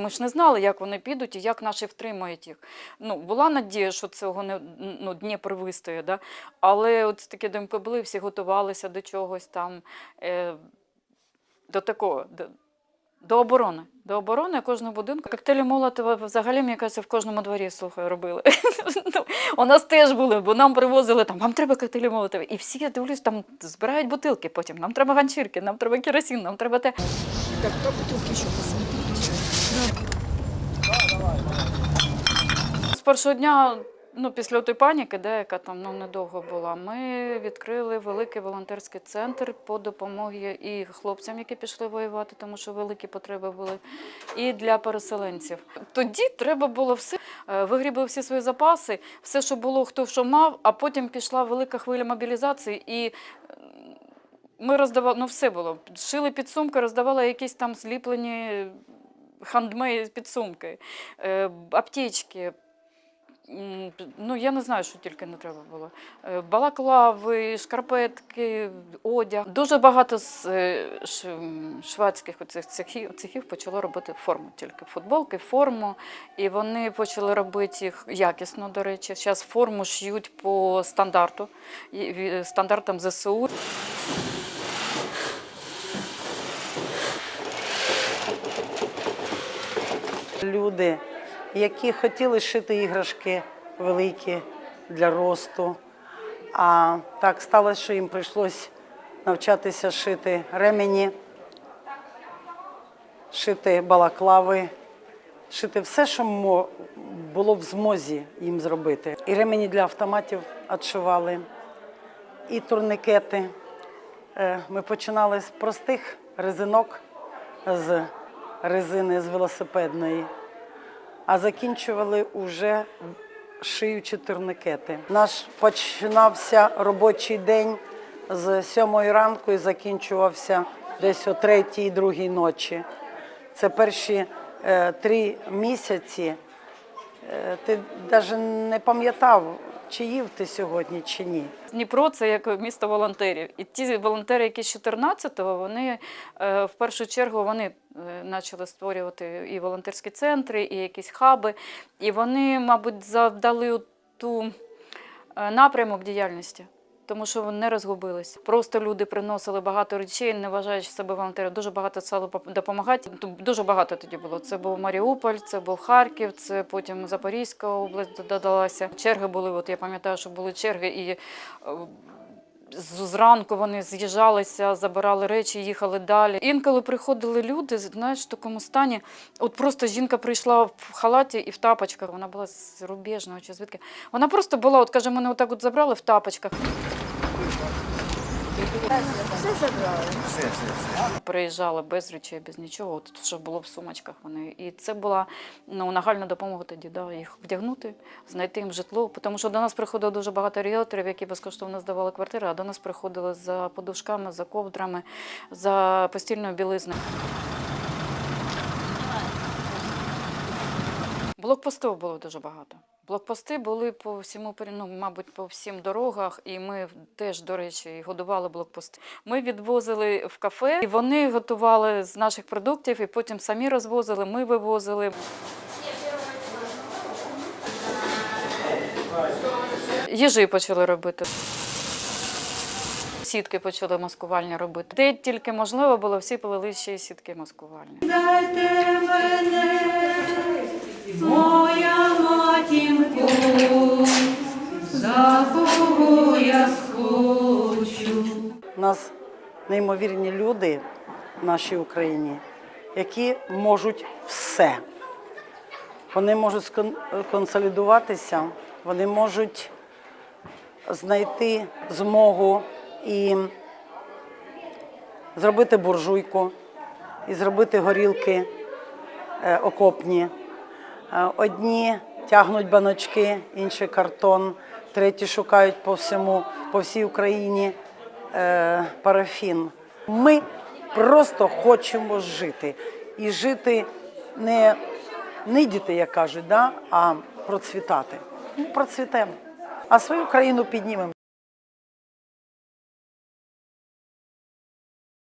Ми ж не знали, як вони підуть і як наші втримають їх. Ну, була надія, що цього не ну, Дніпр вистоє, да? але от такі думки були, всі готувалися до чогось там, е, до такого, до, до оборони. До оборони кожного будинку. Коктейлі Молотова взагалі, мені кажеться, в кожному дворі слухай, робили. Ну, У нас теж були, бо нам привозили там, вам треба коктейлі Молотова. І всі, я дивлюсь, там збирають бутилки потім. Нам треба ганчірки, нам треба керосин, нам треба те. Так, про бутылки еще посмотрите. З першого дня, ну після тої паніки, де яка там ну недовго була, ми відкрили великий волонтерський центр по допомогі і хлопцям, які пішли воювати, тому що великі потреби були, і для переселенців. Тоді треба було все е, вигрібли всі свої запаси, все, що було, хто що мав, а потім пішла велика хвиля мобілізації і. е, Ми роздавали, ну все було. Шили підсумки, роздавали якісь там зліплені хандмейд підсумки, е, аптечки. Ну, я не знаю, що тільки не треба було. Е, Балаклави, шкарпетки, одяг. Дуже багато з е, ш- м, шведських оцих цехів, цехів почало робити форму, тільки футболки, форму. І вони почали робити їх якісно, до речі. Зараз форму шиють по стандарту, стандартам ЗСУ. Люди, які хотіли шити іграшки великі для росту. А так сталося, що їм прийшлось навчатися шити ремені, шити балаклави, шити все, що було в змозі їм зробити. І ремені для автоматів відшивали, і турникети. Е, Ми починали з простих резинок з резини з велосипедної, а закінчували уже шиючи турникети. Наш починався робочий день з сьомої ранку і закінчувався десь о третій, другій ночі. Це перші е, три місяці. Е, ти навіть не пам'ятав, чи їв ти сьогодні, чи ні. Дніпро це як місто волонтерів. І ті волонтери, які з 14-го, вони е, в першу чергу вони е, почали створювати і волонтерські центри, і якісь хаби. І вони, мабуть, завдали ту е, напрямок діяльності. Тому що вони не розгубились. Просто люди приносили багато речей, не вважаючи себе волонтером. Дуже багато стало допомагати. Дуже багато тоді було. Це був Маріуполь, це був Харків, це потім Запорізька область додалася. Черги були. От я пам'ятаю, що були черги, і е, зранку вони з'їжджалися, забирали речі, їхали далі. Інколи приходили люди, знаєш, в такому стані. От просто жінка прийшла в халаті і в тапочках. Вона була з рубіжного чи звідки. Вона просто була, от каже, мене отак от забрали в тапочках. Приїжджали без речей, без нічого, Тут що було в сумочках вони. І це була ну, нагальна допомога тоді, да, їх вдягнути, знайти їм житло. Тому що до нас приходило дуже багато ріелторів, які безкоштовно здавали квартири, а до нас приходили за подушками, за ковдрами, за постільною білизною. Блокпостів було дуже багато. Блокпости були по всьому ну, мабуть, по всім дорогах, і ми теж, до речі, годували блокпости. Ми відвозили в кафе, і вони готували з наших продуктів, і потім самі розвозили, ми вивозили. Їжі почали робити. Сітки почали маскувальні робити. Де тільки можливо було, всі полили ще й сітки маскувальні. Моя нас неймовірні люди в нашій Україні, які можуть все. Вони можуть консолідуватися, вони можуть знайти змогу і зробити буржуйку, і зробити горілки е, окопні. Е, Одні тягнуть баночки, інші картон, треті шукають по всьому, по всій Україні е, парафін. Ми просто хочемо жити. І жити не нидіти, як кажуть, да, а процвітати. Ми процвітемо. А свою країну піднімемо.